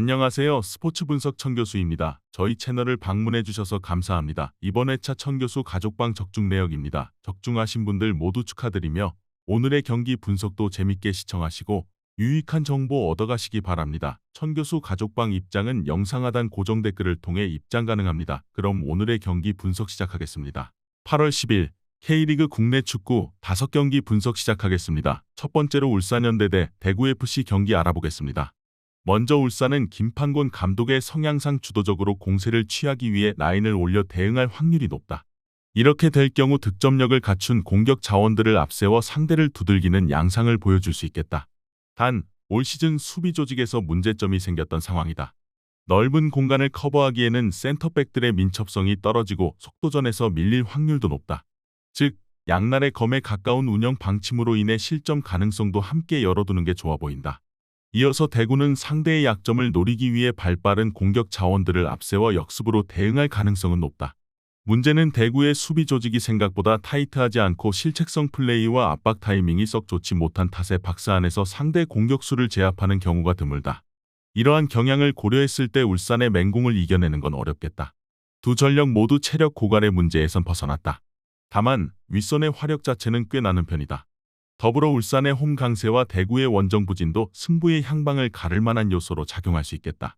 안녕하세요. 스포츠 분석 천교수입니다. 저희 채널을 방문해 주셔서 감사합니다. 이번 회차 천교수 가족방 적중 내역입니다. 적중하신 분들 모두 축하드리며 오늘의 경기 분석도 재밌게 시청하시고 유익한 정보 얻어가시기 바랍니다. 천 교수 가족방 입장은 영상 하단 고정 댓글을 통해 입장 가능합니다. 그럼 오늘의 경기 분석 시작하겠습니다. 8월 10일 K리그 국내 축구 5경기 분석 시작하겠습니다. 첫 번째로 울산현대 대 대구FC 경기 알아보겠습니다. 먼저 울산은 김판곤 감독의 성향상 주도적으로 공세를 취하기 위해 라인을 올려 대응할 확률이 높다. 이렇게 될 경우 득점력을 갖춘 공격 자원들을 앞세워 상대를 두들기는 양상을 보여줄 수 있겠다. 단, 올 시즌 수비 조직에서 문제점이 생겼던 상황이다. 넓은 공간을 커버하기에는 센터백들의 민첩성이 떨어지고 속도전에서 밀릴 확률도 높다. 즉, 양날의 검에 가까운 운영 방침으로 인해 실점 가능성도 함께 열어두는 게 좋아 보인다. 이어서 대구는 상대의 약점을 노리기 위해 발빠른 공격 자원들을 앞세워 역습으로 대응할 가능성은 높다. 문제는 대구의 수비 조직이 생각보다 타이트하지 않고 실책성 플레이와 압박 타이밍이 썩 좋지 못한 탓에 박스 안에서 상대 공격수를 제압하는 경우가 드물다. 이러한 경향을 고려했을 때 울산의 맹공을 이겨내는 건 어렵겠다. 두 전력 모두 체력 고갈의 문제에선 벗어났다. 다만 윗선의 화력 자체는 꽤 나는 편이다. 더불어 울산의 홈 강세와 대구의 원정 부진도 승부의 향방을 가를 만한 요소로 작용할 수 있겠다.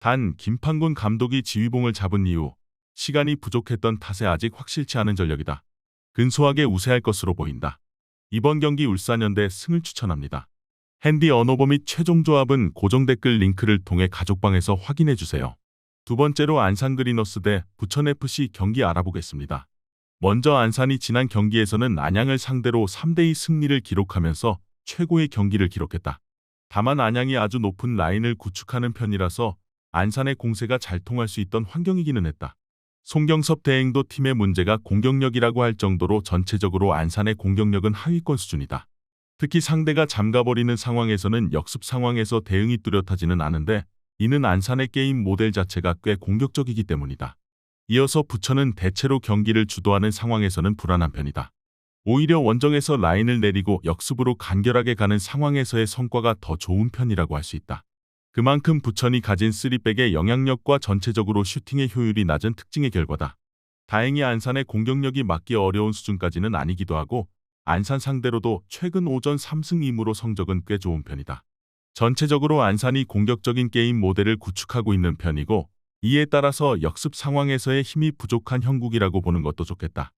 단 김판곤 감독이 지휘봉을 잡은 이후 시간이 부족했던 탓에 아직 확실치 않은 전력이다. 근소하게 우세할 것으로 보인다. 이번 경기 울산현대 승을 추천합니다. 핸디 언어버 및 최종 조합은 고정 댓글 링크를 통해 가족방에서 확인해 주세요. 두 번째로 안산 그리너스 대 부천FC 경기 알아보겠습니다. 먼저 안산이 지난 경기에서는 안양을 상대로 3대2 승리를 기록하면서 최고의 경기를 기록했다. 다만 안양이 아주 높은 라인을 구축하는 편이라서 안산의 공세가 잘 통할 수 있던 환경이기는 했다. 송경섭 대행도 팀의 문제가 공격력이라고 할 정도로 전체적으로 안산의 공격력은 하위권 수준이다. 특히 상대가 잠가버리는 상황에서는 역습 상황에서 대응이 뚜렷하지는 않은데 이는 안산의 게임 모델 자체가 꽤 공격적이기 때문이다. 이어서 부천은 대체로 경기를 주도하는 상황에서는 불안한 편이다. 오히려 원정에서 라인을 내리고 역습으로 간결하게 가는 상황에서의 성과가 더 좋은 편이라고 할 수 있다. 그만큼 부천이 가진 쓰리백의 영향력과 전체적으로 슈팅의 효율이 낮은 특징의 결과다. 다행히 안산의 공격력이 맞기 어려운 수준까지는 아니기도 하고 안산 상대로도 최근 오전 3승 2무로 성적은 꽤 좋은 편이다. 전체적으로 안산이 공격적인 게임 모델을 구축하고 있는 편이고 이에 따라서 역습 상황에서의 힘이 부족한 형국이라고 보는 것도 좋겠다.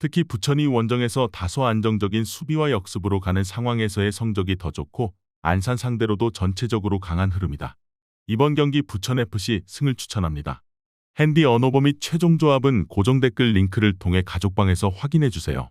특히 부천이 원정에서 다소 안정적인 수비와 역습으로 가는 상황에서의 성적이 더 좋고 안산 상대로도 전체적으로 강한 흐름이다. 이번 경기 부천FC 승을 추천합니다. 핸디 언어버 및 최종 조합은 고정 댓글 링크를 통해 가족방에서 확인해주세요.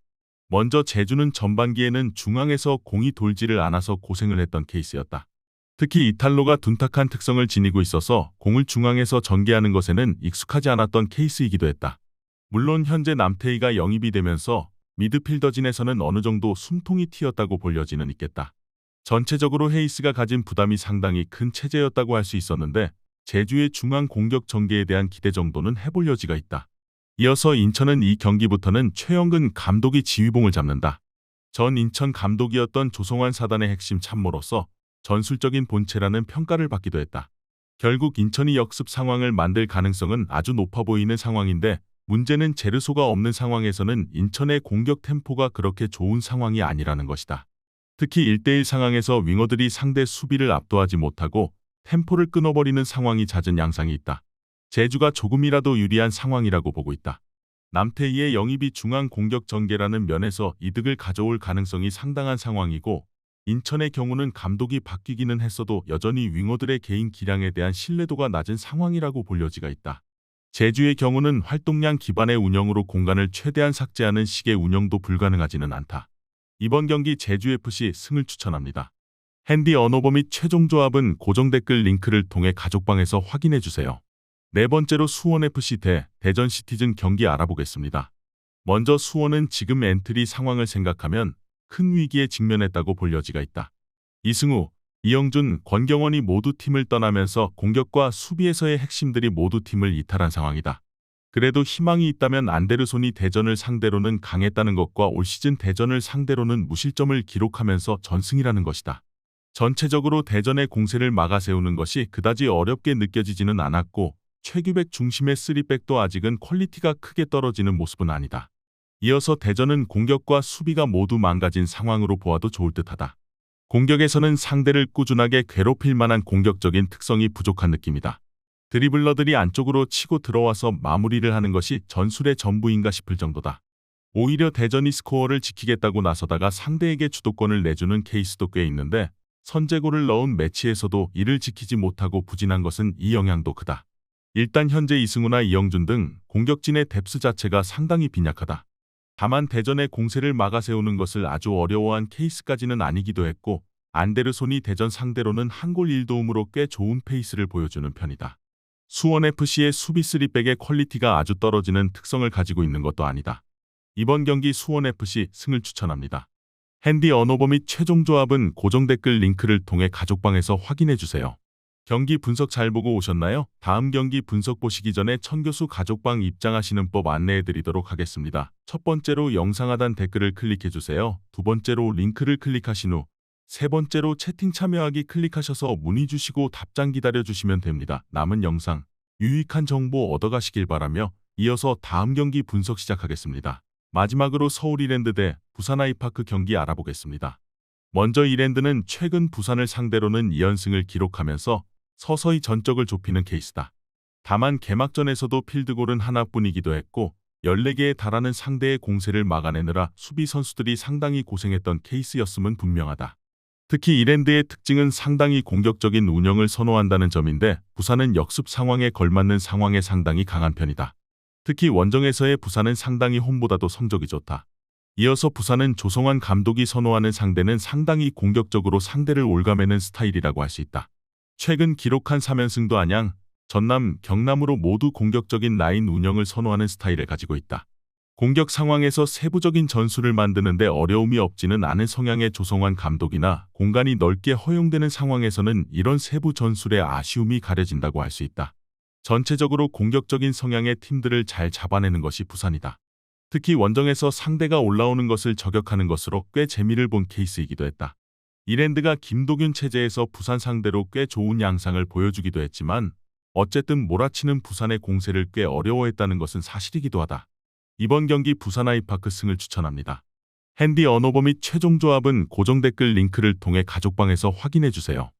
먼저 제주는 전반기에는 중앙에서 공이 돌지를 않아서 고생을 했던 케이스였다. 특히 이탈로가 둔탁한 특성을 지니고 있어서 공을 중앙에서 전개하는 것에는 익숙하지 않았던 케이스이기도 했다. 물론 현재 남태희가 영입이 되면서 미드필더진에서는 어느 정도 숨통이 튀었다고 볼 여지는 있겠다. 전체적으로 헤이스가 가진 부담이 상당히 큰 체제였다고 할 수 있었는데 제주의 중앙 공격 전개에 대한 기대 정도는 해볼 여지가 있다. 이어서 인천은 이 경기부터는 최영근 감독이 지휘봉을 잡는다. 전 인천 감독이었던 조성환 사단의 핵심 참모로서 전술적인 본체라는 평가를 받기도 했다. 결국 인천이 역습 상황을 만들 가능성은 아주 높아 보이는 상황인데 문제는 제르소가 없는 상황에서는 인천의 공격 템포가 그렇게 좋은 상황이 아니라는 것이다. 특히 1대1 상황에서 윙어들이 상대 수비를 압도하지 못하고 템포를 끊어버리는 상황이 잦은 양상이 있다. 제주가 조금이라도 유리한 상황이라고 보고 있다. 남태희의 영입이 중앙 공격 전개라는 면에서 이득을 가져올 가능성이 상당한 상황이고 인천의 경우는 감독이 바뀌기는 했어도 여전히 윙어들의 개인 기량에 대한 신뢰도가 낮은 상황이라고 볼 여지가 있다. 제주의 경우는 활동량 기반의 운영으로 공간을 최대한 삭제하는 식의 운영도 불가능하지는 않다. 이번 경기 제주FC 승을 추천합니다. 핸디 언어버 및 최종 조합은 고정 댓글 링크를 통해 가족방에서 확인해 주세요. 네 번째로 수원FC 대 대전 시티즌 경기 알아보겠습니다. 먼저 수원은 지금 엔트리 상황을 생각하면 큰 위기에 직면했다고 볼 여지가 있다. 이승우, 이영준, 권경원이 모두 팀을 떠나면서 공격과 수비에서의 핵심들이 모두 팀을 이탈한 상황이다. 그래도 희망이 있다면 안데르손이 대전을 상대로는 강했다는 것과 올 시즌 대전을 상대로는 무실점을 기록하면서 전승이라는 것이다. 전체적으로 대전의 공세를 막아세우는 것이 그다지 어렵게 느껴지지는 않았고 최규백 중심의 쓰리백도 아직은 퀄리티가 크게 떨어지는 모습은 아니다. 이어서 대전은 공격과 수비가 모두 망가진 상황으로 보아도 좋을 듯하다. 공격에서는 상대를 꾸준하게 괴롭힐 만한 공격적인 특성이 부족한 느낌이다. 드리블러들이 안쪽으로 치고 들어와서 마무리를 하는 것이 전술의 전부인가 싶을 정도다. 오히려 대전이 스코어를 지키겠다고 나서다가 상대에게 주도권을 내주는 케이스도 꽤 있는데 선제골을 넣은 매치에서도 이를 지키지 못하고 부진한 것은 이 영향도 크다. 일단 현재 이승우나 이영준 등 공격진의 뎁스 자체가 상당히 빈약하다. 다만 대전의 공세를 막아세우는 것을 아주 어려워한 케이스까지는 아니기도 했고 안데르손이 대전 상대로는 한 골 1도움으로 꽤 좋은 페이스를 보여주는 편이다. 수원FC의 수비 3백의 퀄리티가 아주 떨어지는 특성을 가지고 있는 것도 아니다. 이번 경기 수원FC 승을 추천합니다. 핸디 언어버 및 최종 조합은 고정 댓글 링크를 통해 가족방에서 확인해주세요. 경기 분석 잘 보고 오셨나요? 다음 경기 분석 보시기 전에 천교수 가족방 입장하시는 법 안내해드리도록 하겠습니다. 첫 번째로 영상 하단 댓글을 클릭해주세요. 두 번째로 링크를 클릭하신 후 세 번째로 채팅 참여하기 클릭하셔서 문의 주시고 답장 기다려주시면 됩니다. 남은 영상 유익한 정보 얻어가시길 바라며 이어서 다음 경기 분석 시작하겠습니다. 마지막으로 서울 이랜드 대 부산 아이파크 경기 알아보겠습니다. 먼저 이랜드는 최근 부산을 상대로는 2연승을 기록하면서 서서히 전적을 좁히는 케이스다. 다만 개막전에서도 필드골은 하나뿐이기도 했고 14개에 달하는 상대의 공세를 막아내느라 수비 선수들이 상당히 고생했던 케이스였음은 분명하다. 특히 이랜드의 특징은 상당히 공격적인 운영을 선호한다는 점인데 부산은 역습 상황에 걸맞는 상황에 상당히 강한 편이다. 특히 원정에서의 부산은 상당히 홈보다도 성적이 좋다. 이어서 부산은 조성환 감독이 선호하는 상대는 상당히 공격적으로 상대를 올가매는 스타일이라고 할 수 있다. 최근 기록한 3연승도 안양, 전남, 경남으로 모두 공격적인 라인 운영을 선호하는 스타일을 가지고 있다. 공격 상황에서 세부적인 전술을 만드는데 어려움이 없지는 않은 성향의 조성환 감독이나 공간이 넓게 허용되는 상황에서는 이런 세부 전술의 아쉬움이 가려진다고 할 수 있다. 전체적으로 공격적인 성향의 팀들을 잘 잡아내는 것이 부산이다. 특히 원정에서 상대가 올라오는 것을 저격하는 것으로 꽤 재미를 본 케이스이기도 했다. 이랜드가 김도균 체제에서 부산 상대로 꽤 좋은 양상을 보여주기도 했지만 어쨌든 몰아치는 부산의 공세를 꽤 어려워했다는 것은 사실이기도 하다. 이번 경기 부산 아이파크 승을 추천합니다. 핸디 언어버 및 최종 조합은 고정 댓글 링크를 통해 가족방에서 확인해 주세요.